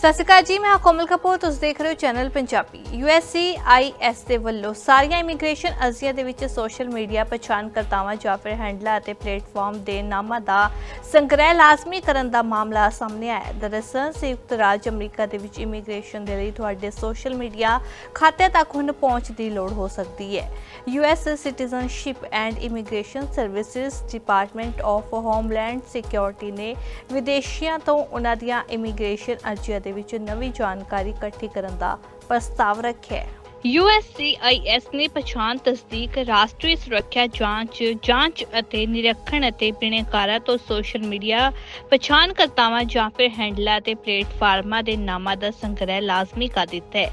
ਸਤਿ ਸ਼੍ਰੀ ਅਕਾਲ ਜੀ, ਮੈਂ ਕੋਮਲ ਕਪੂਰ, ਤੁਸੀਂ ਦੇਖ ਰਹੇ ਹੋ ਚੈਨਲ ਪੰਜਾਬੀ। USCIS ਦੇ ਵੱਲੋਂ ਸਾਰੀਆਂ ਇਮੀਗ੍ਰੇਸ਼ਨ ਅਰਜ਼ੀਆਂ ਦੇ ਵਿੱਚ ਸੋਸ਼ਲ ਮੀਡੀਆ ਪਛਾਣਕਰਤਾਵਾਂ ਜਾਂ ਫਿਰ ਹੈਂਡਲਰ ਅਤੇ ਪਲੇਟਫਾਰਮ ਦੇ ਨਾਮਾਂ ਦਾ ਸੰਗ੍ਰਹਿ ਲਾਜ਼ਮੀ ਕਰਨ ਦਾ ਮਾਮਲਾ ਸਾਹਮਣੇ ਆਇਆ ਹੈ। ਦਰਅਸਲ, ਸੰਯੁਕਤ ਰਾਜ ਅਮਰੀਕਾ ਦੇ ਵਿੱਚ ਇਮੀਗ੍ਰੇਸ਼ਨ ਦੇ ਲਈ ਤੁਹਾਡੇ ਸੋਸ਼ਲ ਮੀਡੀਆ ਖਾਤੇ ਤੱਕ ਹੁਣ ਪਹੁੰਚ ਦੀ ਲੋੜ ਹੋ ਸਕਦੀ ਹੈ। US Citizenship and Immigration Services Department of Homeland Security ਨੇ ਵਿਦੇਸ਼ੀਆਂ ਤੋਂ ਉਹਨਾਂ ਦੀਆਂ ਇਮੀਗ੍ਰੇਸ਼ਨ ਅਰਜ਼ੀਆਂ ਦੇ ਵਿੱਚ ਨਵੀਂ ਜਾਣਕਾਰੀ ਇਕੱਠੀ ਕਰਨ ਦਾ ਪ੍ਰਸਤਾਵ ਰੱਖਿਆ ਹੈ। USCIS ਨੇ ਪਛਾਣ ਤਸਦੀਕ ਰਾਸ਼ਟਰੀ ਸੁਰੱਖਿਆ ਜਾਂਚ ਜਾਂਚ ਅਤੇ ਨਿਰੀਖਣ ਅਤੇ ਬਿਨੇਕਾਰਾਂ ਤੋਂ ਸੋਸ਼ਲ ਮੀਡੀਆ ਪਛਾਣਕਰਤਾਵਾਂ ਜਾਂ ਫਿਰ ਹੈਂਡਲਾਂ ਅਤੇ ਪਲੇਟਫਾਰਮਾਂ ਦੇ ਨਾਮਾਂ ਦਾ ਸੰਗ੍ਰਹਿ ਲਾਜ਼ਮੀ ਕਰ ਦਿੱਤਾ ਹੈ।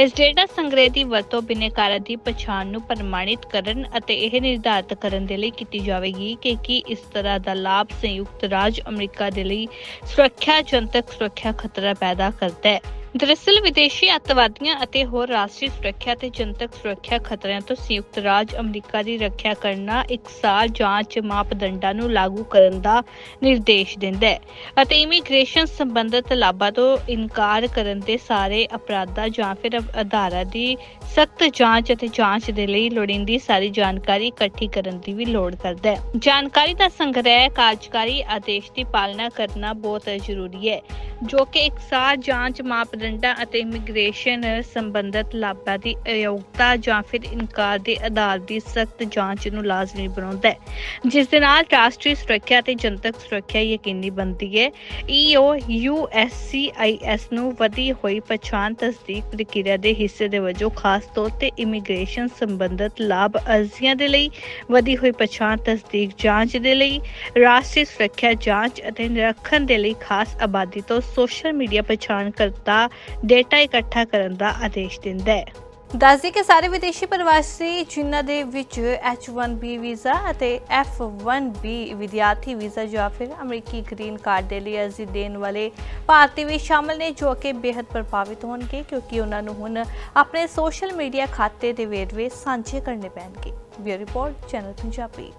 ਇਸ ਡੇਟਾ ਸੰਗ੍ਰਹਿ ਦੀ ਵਰਤੋਂ ਬਿਨੇਕਾਰਾਂ ਦੀ ਪਛਾਣ ਨੂੰ ਪ੍ਰਮਾਣਿਤ ਕਰਨ ਅਤੇ ਇਹ ਨਿਰਧਾਰਤ ਕਰਨ ਦੇ ਲਈ ਕੀਤੀ ਜਾਵੇਗੀ ਕਿ ਕੀ ਇਸ ਤਰ੍ਹਾਂ ਦਾ ਲਾਭ ਸੰਯੁਕਤ ਰਾਜ ਅਮਰੀਕਾ ਦੇ ਲਈ ਸੁਰੱਖਿਆ ਜਨਤਕ ਸੁਰੱਖਿਆ ਖਤਰਾ ਪੈਦਾ ਕਰਦਾ ਹੈ। ਦਰਅਸਲ ਵਿਦੇਸ਼ੀ ਅੱਤਵਾਦੀਆਂ ਅਤੇ ਹੋਰ ਰਾਸ਼ਟਰੀ ਸੁਰੱਖਿਆ ਤੇ ਜਨਤਕ ਸੁਰੱਖਿਆ ਖਤਰਿਆਂ ਤੋਂ ਸੰਯੁਕਤ ਰਾਜ ਅਮਰੀਕਾ ਦੀ ਰੱਖਿਆ ਕਰਨਾ ਇਕਸਾਰ ਜਾਂਚ ਮਾਪਦੰਡਾਂ ਨੂੰ ਲਾਗੂ ਕਰਨ ਦਾ ਨਿਰਦੇਸ਼ ਦਿੰਦਾ ਹੈ ਅਤੇ ਇਮੀਗ੍ਰੇਸ਼ਨ ਸੰਬੰਧਿਤ ਲਾਭਾਂ ਤੋਂ ਇਨਕਾਰ ਕਰਨ ਦੇ ਸਾਰੇ ਅਪਰਾਧਾਂ ਜਾਂ ਫਿਰ ਅਧਾਰਾਂ ਦੀ ਸਖਤ ਜਾਂਚ ਅਤੇ ਜਾਂਚ ਦੇ ਲਈ ਲੋੜੀਂਦੀ ਸਾਰੀ ਜਾਣਕਾਰੀ ਇਕੱਠੀ ਕਰਨ ਦੀ ਵੀ ਲੋੜ ਕਰਦਾ ਹੈ। ਜਾਣਕਾਰੀ ਦਾ ਸੰਗ੍ਰਹਿ, ਕਾਰਜਕਾਰੀ ਆਦੇਸ਼ ਦੀ ਪਾਲਣਾ ਕਰਨਾ ਬਹੁਤ ਜ਼ਰੂਰੀ ਹੈ। ਜੋ ਕਿ ਇਕਸਾਰ ਜਾਂਚ ਮਾਪਦੰਡਾਂ ਅਤੇ ਇਮੀਗ੍ਰੇਸ਼ਨ ਸੰਬੰਧਿਤ ਲਾਭਾਂ ਦੀ ਅਯੋਗਤਾ ਜਾਂ ਫਿਰ ਇਨਕਾਰ ਦੇ ਆਧਾਰ ਦੀ ਸਖਤ ਜਾਂਚ ਨੂੰ ਲਾਜ਼ਮੀ ਬਣਾਉਂਦਾ ਹੈ। ਜਿਸ ਦੇ ਨਾਲ ਰਾਸ਼ਟਰੀ ਸੁਰੱਖਿਆ ਅਤੇ ਜਨਤਕ ਸੁਰੱਖਿਆ ਯਕੀਨੀ ਬਣਦੀ ਹੈ। ਈਓ ਯੂਐਸਸੀਆਈਐਸ ਨੂੰ ਵਧੀ ਹੋਈ ਪਛਾਣ ਤਸਦੀਕ ਪ੍ਰਕਿਰਿਆ ਦੇ ਹਿੱਸੇ ਦੇ ਵਜੋਂ ਖਾਸ ਤੌਰ ਤੇ ਇਮੀਗ੍ਰੇਸ਼ਨ ਸੰਬੰਧਿਤ ਲਾਭ ਅਰਜ਼ੀਆਂ ਦੇ ਲਈ ਵਧੀ ਹੋਈ ਪਛਾਣ ਤਸਦੀਕ ਜਾਂਚ ਦੇ ਲਈ, ਰਾਸ਼ਟਰੀ ਸੁਰੱਖਿਆ ਜਾਂਚ ਅਤੇ ਨਿਰੀਖਣ ਦੇ ਲਈ ਖਾਸ ਆਬਾਦੀ ਤੋਂ ਸੋਸ਼ਲ ਮੀਡੀਆ ਪਛਾਣਕਰਤਾ ਡੇਟਾ ਇਕੱਠਾ ਕਰਨ ਦਾ ਆਦੇਸ਼ ਦਿੰਦਾ ਹੈ। ਦੱਸਦੀ ਕਿ ਸਾਰੇ ਵਿਦੇਸ਼ੀ ਪ੍ਰਵਾਸੀ ਜਿਨ੍ਹਾਂ ਦੇ ਵਿੱਚ H1B ਵੀਜ਼ਾ ਅਤੇ F1B ਵਿਦਿਆਰਥੀ ਵੀਜ਼ਾ ਜਾਂ ਫਿਰ ਅਮਰੀਕੀ ਗ੍ਰੀਨ ਕਾਰਡ ਦੇ ਲਈ ਅਰਜ਼ੀ ਦੇਣ ਵਾਲੇ ਭਾਰਤੀ ਵੀ ਸ਼ਾਮਲ ਨੇ, ਜੋ ਕਿ ਬੇहद ਪ੍ਰਭਾਵਿਤ ਹੋਣਗੇ ਕਿਉਂਕਿ ਉਹਨਾਂ ਨੂੰ ਹੁਣ ਆਪਣੇ ਸੋਸ਼ਲ ਮੀਡੀਆ ਖਾਤੇ ਦੇ ਵੇਰਵੇ ਸਾਂਝੇ ਕਰਨੇ ਪੈਣਗੇ। Bureau report, channel Punjabi.